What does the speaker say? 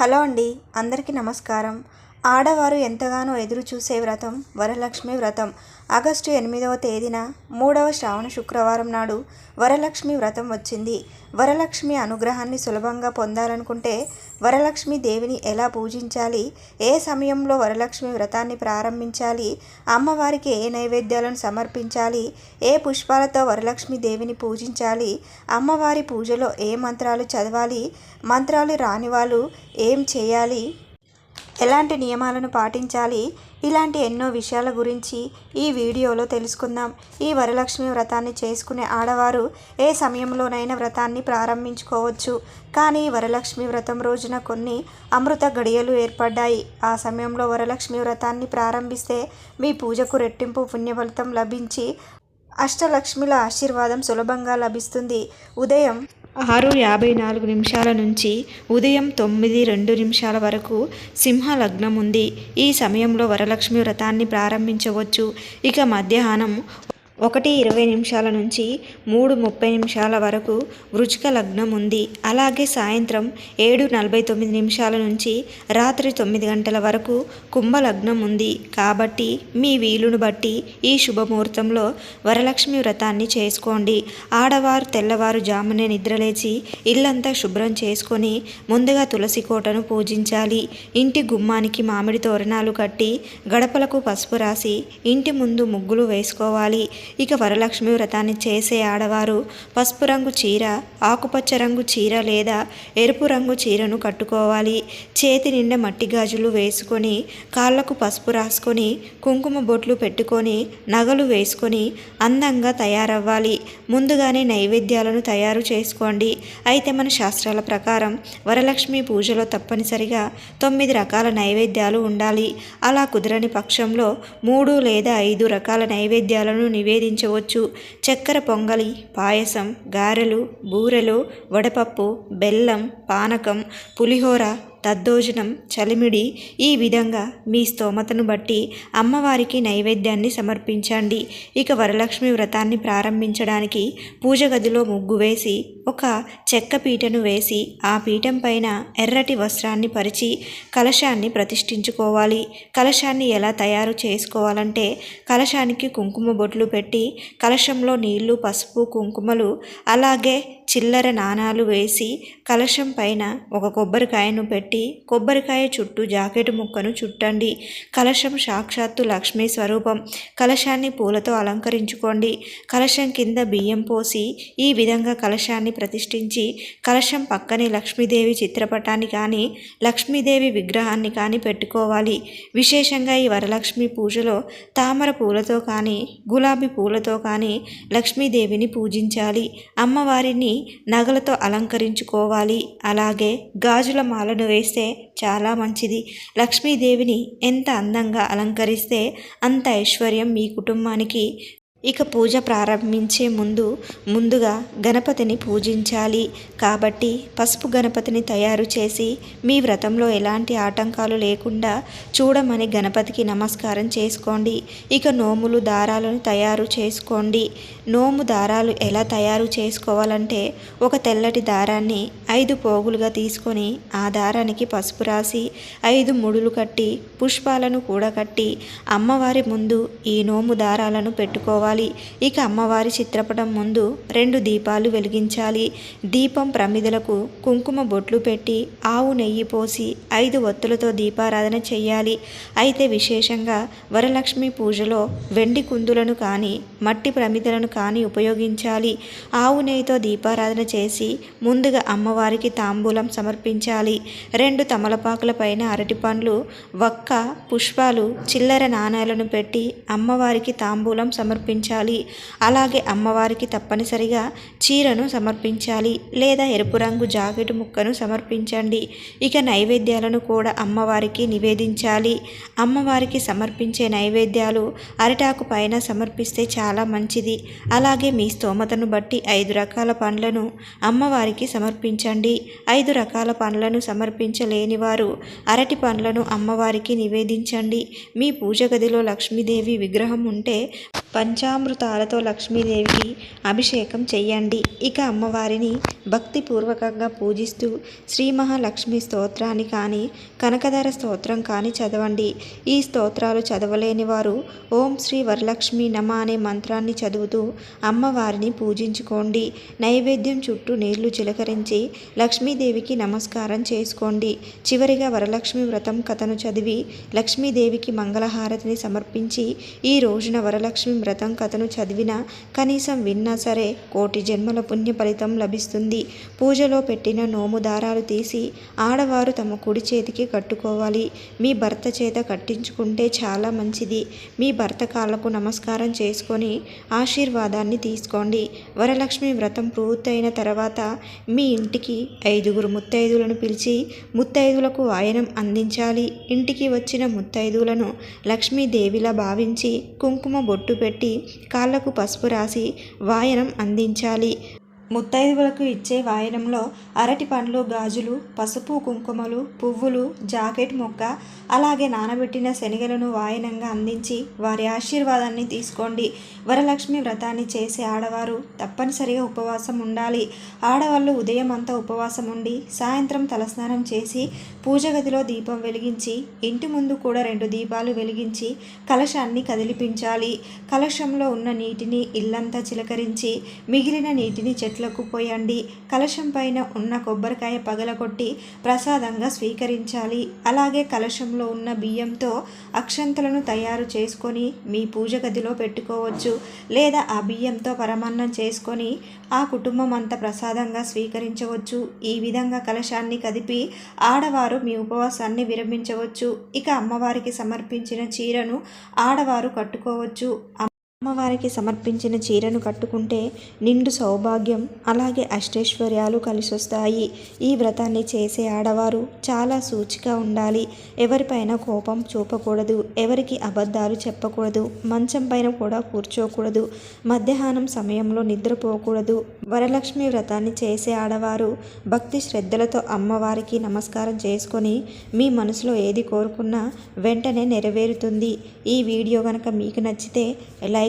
Hello అండి అందరికీ నమస్కారం. ఆడవారు ఎంతగానో ఎదురు చూసే వ్రతం వరలక్ష్మి వ్రతం. ఆగస్టు ఎనిమిదవ తేదీన మూడవ శ్రావణ శుక్రవారం నాడు వరలక్ష్మి వ్రతం వచ్చింది. వరలక్ష్మి అనుగ్రహాన్ని సులభంగా పొందాలనుకుంటే వరలక్ష్మి దేవిని ఎలా పూజించాలి? ఏ సమయంలో వరలక్ష్మి వ్రతాన్ని ప్రారంభించాలి? అమ్మవారికి ఏ నైవేద్యాలను సమర్పించాలి? ఏ పుష్పాలతో వరలక్ష్మి దేవిని పూజించాలి? అమ్మవారి పూజలో ఏ మంత్రాలు చదవాలి? మంత్రాలు రాని వాళ్ళు ఏం చేయాలి? ఎలాంటి నియమాలను పాటించాలి? ఇలాంటి ఎన్నో విషయాల గురించి ఈ వీడియోలో తెలుసుకుందాం. ఈ వరలక్ష్మి వ్రతాన్ని చేసుకునే ఆడవారు ఏ సమయంలోనైనా వ్రతాన్ని ప్రారంభించుకోవచ్చు. కానీ వరలక్ష్మి వ్రతం రోజున కొన్ని అమృత గడియలు ఏర్పడ్డాయి. ఆ సమయంలో వరలక్ష్మి వ్రతాన్ని ప్రారంభిస్తే మీ పూజకు రెట్టింపు పుణ్యఫలితం లభించి అష్టలక్ష్మిల ఆశీర్వాదం సులభంగా లభిస్తుంది. ఉదయం ఆరు యాభై నాలుగు నిమిషాల నుంచి ఉదయం తొమ్మిది రెండు నిమిషాల వరకు సింహ లగ్నం ఉంది ఈ సమయంలో వరలక్ష్మి వ్రతాన్ని ప్రారంభించవచ్చు. ఇక మధ్యాహ్నం ఒకటి ఇరవై నిమిషాల నుంచి మూడు ముప్పై నిమిషాల వరకు వృచిక లగ్నం ఉంది. అలాగే సాయంత్రం ఏడు నలభై తొమ్మిది నిమిషాల నుంచి రాత్రి తొమ్మిది గంటల వరకు కుంభ లగ్నం ఉంది. కాబట్టి మీ వీలును బట్టి ఈ శుభముహూర్తంలో వరలక్ష్మి వ్రతాన్ని చేసుకోండి. ఆడవారు తెల్లవారు జామునే నిద్రలేచి ఇల్లంతా శుభ్రం చేసుకొని ముందుగా తులసి కోటను పూజించాలి. ఇంటి గుమ్మానికి మామిడి తోరణాలు కట్టి గడపలకు పసుపు రాసి ఇంటి ముందు ముగ్గులు వేసుకోవాలి. ఇక వరలక్ష్మి వ్రతాన్ని చేసే ఆడవారు పసుపు రంగు చీర ఆకుపచ్చ రంగు చీర లేదా ఎరుపు రంగు చీరను కట్టుకోవాలి. చేతి నిండా మట్టి గాజులు వేసుకొని కాళ్ళకు పసుపు రాసుకొని కుంకుమ బొట్లు పెట్టుకొని నగలు వేసుకొని అందంగా తయారవ్వాలి. ముందుగానే నైవేద్యాలను తయారు చేసుకోండి. అయితే మన శాస్త్రాల ప్రకారం వరలక్ష్మి పూజలో తప్పనిసరిగా తొమ్మిది రకాల నైవేద్యాలు ఉండాలి. అలా కుదరని పక్షంలో మూడు లేదా ఐదు రకాల నైవేద్యాలను నివేది నివేదించవచ్చు చక్కెర పొంగలి పాయసం గారెలు బూరెలు వడపప్పు బెల్లం పానకం పులిహోర దద్దోజనం చలిమిడి ఈ విధంగా మీ స్తోమతను బట్టి అమ్మవారికి నైవేద్యాన్ని సమర్పించండి. ఇక వరలక్ష్మి వ్రతాన్ని ప్రారంభించడానికి పూజ గదిలో ముగ్గు వేసి ఒక చెక్క పీటను వేసి ఆ పీఠం పైన ఎర్రటి వస్త్రాన్ని పరిచి కలశాన్ని ప్రతిష్ఠించుకోవాలి. కలశాన్ని ఎలా తయారు చేసుకోవాలంటే కలశానికి కుంకుమ బొట్లు పెట్టి కలశంలో నీళ్ళు పసుపు కుంకుమలు అలాగే చిల్లర నాణాలు వేసి కలశం పైన ఒక కొబ్బరికాయను పెట్టి కొబ్బరికాయ చుట్టూ జాకెట్ ముక్కను చుట్టండి. కలశం సాక్షాత్తు లక్ష్మీ స్వరూపం. కలశాన్ని పూలతో అలంకరించుకోండి. కలశం కింద బియ్యం పోసి ఈ విధంగా కలశాన్ని ప్రతిష్ఠించి కలశం పక్కనే లక్ష్మీదేవి చిత్రపటాన్ని కానీ లక్ష్మీదేవి విగ్రహాన్ని కానీ పెట్టుకోవాలి. విశేషంగా ఈ వరలక్ష్మి పూజలో తామర పూలతో కానీ గులాబీ పూలతో కానీ లక్ష్మీదేవిని పూజించాలి. అమ్మవారిని నగలతో అలంకరించుకోవాలి. అలాగే గాజుల మాలను వేస్తే చాలా మంచిది. లక్ష్మీదేవిని ఎంత అందంగా అలంకరిస్తే అంత ఐశ్వర్యం మీ కుటుంబానికి ఇక పూజ ప్రారంభించే ముందు ముందుగా గణపతిని పూజించాలి. కాబట్టి పసుపు గణపతిని తయారు చేసి మీ వ్రతంలో ఎలాంటి ఆటంకాలు లేకుండా చూడమని గణపతికి నమస్కారం చేసుకోండి. ఇక నోములు దారాలను తయారు చేసుకోండి. నోము దారాలు ఎలా తయారు చేసుకోవాలంటే ఒక తెల్లటి దారాన్ని ఐదు పోగులుగా తీసుకొని ఆ దారానికి పసుపు రాసి ఐదు ముడులు కట్టి పుష్పాలను కూడా కట్టి అమ్మవారి ముందు ఈ నోము దారాలను పెట్టుకోవాలి. ఇక అమ్మవారి చిత్రపటం ముందు రెండు దీపాలు వెలిగించాలి. దీపం ప్రమిదలకు కుంకుమ బొట్లు పెట్టి ఆవు నెయ్యి పోసి ఐదు ఒత్తులతో దీపారాధన చేయాలి అయితే విశేషంగా వరలక్ష్మి పూజలో వెండి కుందులను కానీ మట్టి ప్రమిదలను కానీ ఉపయోగించాలి. ఆవు నెయ్యితో దీపారాధన చేసి ముందుగా అమ్మవారికి తాంబూలం సమర్పించాలి. రెండు తమలపాకుల పైన అరటిపండ్లు వక్క పుష్పాలు చిల్లర నాణాలను పెట్టి అమ్మవారికి తాంబూలం సమర్పించాలి. అలాగే అమ్మవారికి తప్పనిసరిగా చీరను సమర్పించాలి. లేదా ఎరుపు రంగు జాకెట్ ముక్కను సమర్పించండి. ఇక నైవేద్యాలను కూడా అమ్మవారికి నివేదించాలి. అమ్మవారికి సమర్పించే నైవేద్యాలు అరిటాకు పైన సమర్పిస్తే చాలా మంచిది. అలాగే మీ స్తోమతను బట్టి ఐదు రకాల పండ్లను అమ్మవారికి సమర్పించండి. ఐదు రకాల పండ్లను సమర్పించలేని వారు అరటి పండ్లను అమ్మవారికి నివేదించండి. మీ పూజ గదిలో లక్ష్మీదేవి విగ్రహం ఉంటే పంచామృతాలతో లక్ష్మీదేవికి అభిషేకం చెయ్యండి. ఇక అమ్మవారిని భక్తిపూర్వకంగా పూజిస్తూ శ్రీ మహాలక్ష్మి స్తోత్రాన్ని కానీ కనకధర స్తోత్రం కానీ చదవండి. ఈ స్తోత్రాలు చదవలేని వారు ఓం శ్రీ వరలక్ష్మి నమ అనే మంత్రాన్ని చదువుతూ అమ్మవారిని పూజించుకోండి. నైవేద్యం చుట్టూ నీళ్ళు చిలకరించి లక్ష్మీదేవికి నమస్కారం చేసుకోండి. చివరిగా వరలక్ష్మి వ్రతం కథను చదివి లక్ష్మీదేవికి మంగళహారతిని సమర్పించి ఈ రోజున వరలక్ష్మి వ్రతం కథను చదివినా కనీసం విన్నా సరే కోటి జన్మల పుణ్య ఫలితం లభిస్తుంది. పూజలో పెట్టిన నోము దారాలు తీసి ఆడవారు తమ కుడి చేతికి కట్టుకోవాలి. మీ భర్త చేత కట్టించుకుంటే చాలా మంచిది. మీ భర్త కాళ్ళకు నమస్కారం చేసుకొని ఆశీర్వాదాన్ని తీసుకోండి. వరలక్ష్మి వ్రతం పూర్తయిన తర్వాత మీ ఇంటికి ఐదుగురు ముత్తైదులను పిలిచి ముత్తైదులకు వాయనం అందించాలి. ఇంటికి వచ్చిన ముత్తైదులను లక్ష్మీదేవిలా భావించి కుంకుమ బొట్టు పెట్టి పెట్టి కాళ్ళకు పసుపు రాసి వాయనం అందించాలి. ముత్తైదువులకు ఇచ్చే వాయనంలో అరటి పండ్లు గాజులు పసుపు కుంకుమలు పువ్వులు జాకెట్ మొక్క అలాగే నానబెట్టిన శనగలను వాయనంగా అందించి వారి ఆశీర్వాదాన్ని తీసుకోండి. వరలక్ష్మి వ్రతాన్ని చేసే ఆడవారు తప్పనిసరిగా ఉపవాసం ఉండాలి. ఆడవాళ్ళు ఉదయం అంతా ఉపవాసం ఉండి సాయంత్రం తలస్నానం చేసి పూజ గదిలో దీపం వెలిగించి ఇంటి ముందు కూడా రెండు దీపాలు వెలిగించి కలశాన్ని కదిలిపించాలి. కలశంలో ఉన్న నీటిని ఇల్లంతా చిలకరించి మిగిలిన నీటిని చెట్లకు పోయండి. కలశం పైన ఉన్న కొబ్బరికాయ పగలగొట్టి ప్రసాదంగా స్వీకరించాలి. అలాగే కలశంలో ఉన్న బియ్యంతో అక్షంతలను తయారు చేసుకొని మీ పూజ గదిలో పెట్టుకోవచ్చు. లేదా ఆ బియ్యంతో పరమాన్నం చేసుకొని ఆ కుటుంబం అంతా ప్రసాదంగా స్వీకరించవచ్చు. ఈ విధంగా కలశాన్ని కదిపి ఆడవారు మీ ఉపవాసాన్ని విరమించవచ్చు. ఇక అమ్మవారికి సమర్పించిన చీరను ఆడవారు కట్టుకోవచ్చు. అమ్మవారికి సమర్పించిన చీరను కట్టుకుంటే నిండు సౌభాగ్యం అలాగే అష్టైశ్వర్యాలు కలిసొస్తాయి. ఈ వ్రతాన్ని చేసే ఆడవారు చాలా సూచిగా ఉండాలి. ఎవరిపైన కోపం చూపకూడదు. ఎవరికి అబద్ధాలు చెప్పకూడదు. మంచం పైన కూడా కూర్చోకూడదు. మధ్యాహ్నం సమయంలో నిద్రపోకూడదు. వరలక్ష్మి వ్రతాన్ని చేసే ఆడవారు భక్తి శ్రద్ధలతో అమ్మవారికి నమస్కారం చేసుకొని మీ మనసులో ఏది కోరుకున్నా వెంటనే నెరవేరుతుంది. ఈ వీడియో కనుక మీకు నచ్చితే లైక్